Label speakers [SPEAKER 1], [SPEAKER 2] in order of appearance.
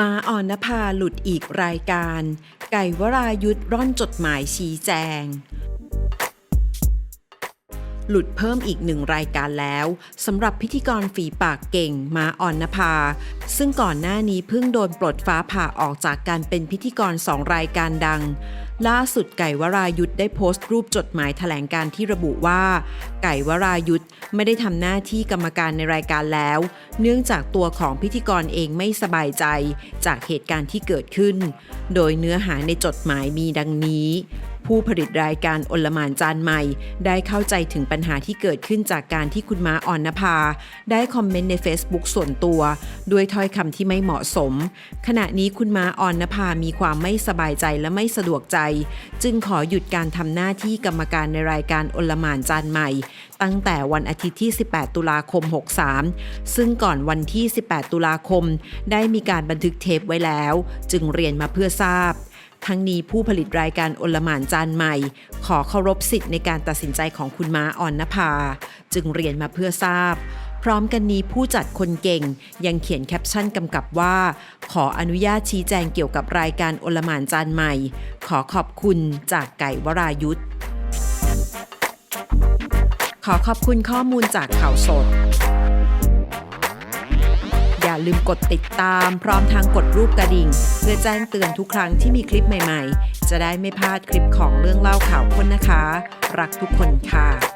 [SPEAKER 1] มาอ่อนนภาหลุดอีกรายการ ไก่วรายุทธร่อนจดหมายชี้แจง หลุดเพิ่มอีกหนึ่งรายการแล้วสำหรับพิธีกรฝีปากเก่งมาอ่อนนภา ซึ่งก่อนหน้านี้เพิ่งโดนปลดฟ้าผ่าออกจากการเป็นพิธีกรสองรายการดัง ล่าสุดไก่วรายุทธได้โพสต์รูปจดหมายแถลงการที่ระบุว่า ไก่วรายุทธไม่ได้ทำหน้าที่กรรมการในรายการแล้ว เนื่องจากตัวของพิธีกรเองไม่สบายใจจากเหตุการณ์ที่เกิดขึ้น โดยเนื้อหาในจดหมายมีดังนี้ ผู้ผลิตรายการอลมานจานใหม่ ได้เข้าใจถึงปัญหาที่เกิดขึ้นจากการที่คุณม้าอ่อนนภา ได้คอมเมนต์ใน Facebook ส่วนตัว ด้วยถ้อยคำที่ไม่เหมาะสม ขณะนี้คุณม้าอ่อนนภามีความไม่สบายใจและไม่สะดวกใจ จึงขอหยุดการทำหน้าที่กรรมการในรายการอลมานจานใหม่ ตั้งแต่วันอาทิตย์ที่ 18 ตุลาคม 63 ซึ่งก่อนวันที่ 18 ตุลาคม ได้มีการบันทึกเทปไว้แล้ว จึงเรียนมาเพื่อทราบ ทั้งนี้ผู้ผลิตรายการอลหมานจานใหม่ ขอเคารพสิทธิ์ในการตัดสินใจของคุณม้าอ่อนนภา จึงเรียนมาเพื่อทราบ พร้อมกันนี้ผู้จัดคนเก่งยังเขียนแคปชั่นกำกับว่า ขออนุญาตชี้แจงเกี่ยวกับรายการอลหมานจานใหม่ ขอขอบคุณจากไก่วรายุทธขอขอบคุณข้อมูลจากข่าวสด ลืมกดติดตาม พร้อมทางกดรูปกระดิ่ง เพื่อแจ้งเตือนทุกครั้งที่มีคลิปใหม่ๆ จะได้ไม่พลาดคลิปของเรื่องเล่าข่าวคนนะคะ รักทุกคนค่ะ